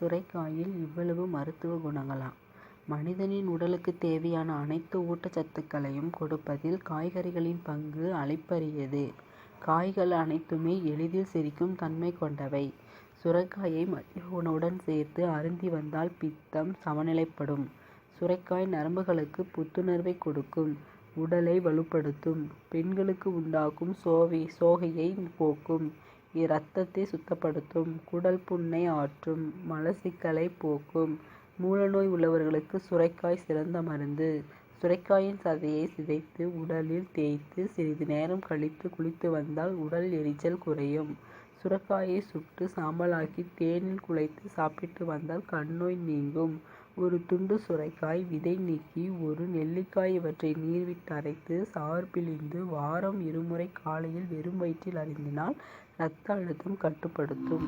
சுரைக்காயில் இவ்வளவு மருத்துவ குணங்களா? மனிதனின் உடலுக்கு தேவையான அனைத்து ஊட்டச்சத்துக்களையும் கொடுப்பதில் காய்கறிகளின் பங்கு அளப்பரியது. காய்கள் அனைத்துமே எளிதில் செரிக்கும் தன்மை கொண்டவை. சுரைக்காயை மதிய உணவுடன் சேர்த்து அருந்தி வந்தால் பித்தம் சமநிலைப்படும். சுரைக்காய் நரம்புகளுக்கு புத்துணர்வை கொடுக்கும். உடலை வலுப்படுத்தும். பெண்களுக்கு உண்டாகும் சோகையை போக்கும். இரத்தத்தை சுத்தப்படுத்தும். குடல் புண்ணை ஆற்றும். மலச்சிக்கலை போக்கும். மூலநோய் உள்ளவர்களுக்கு சுரைக்காய் சிறந்த மருந்து. சுரைக்காயின் சதையை சிதைத்து உடலில் தேய்த்து சிறிது நேரம் கழித்து குளித்து வந்தால் உடல் எரிச்சல் குறையும். சுரைக்காயை சுட்டு சாம்பலாக்கி தேனில் குழைத்து சாப்பிட்டு வந்தால் கண்நோய் நீங்கும். ஒரு துண்டு சுரைக்காய் விதை நீக்கி ஒரு நெல்லிக்காய் இவற்றை நீர்விட்டு அரைத்து சாறு பிழிந்து வாரம் இருமுறை காலையில் வெறும் வயிற்றில் அருந்தினால் இரத்த அழுத்தம் கட்டுப்படுத்தும்.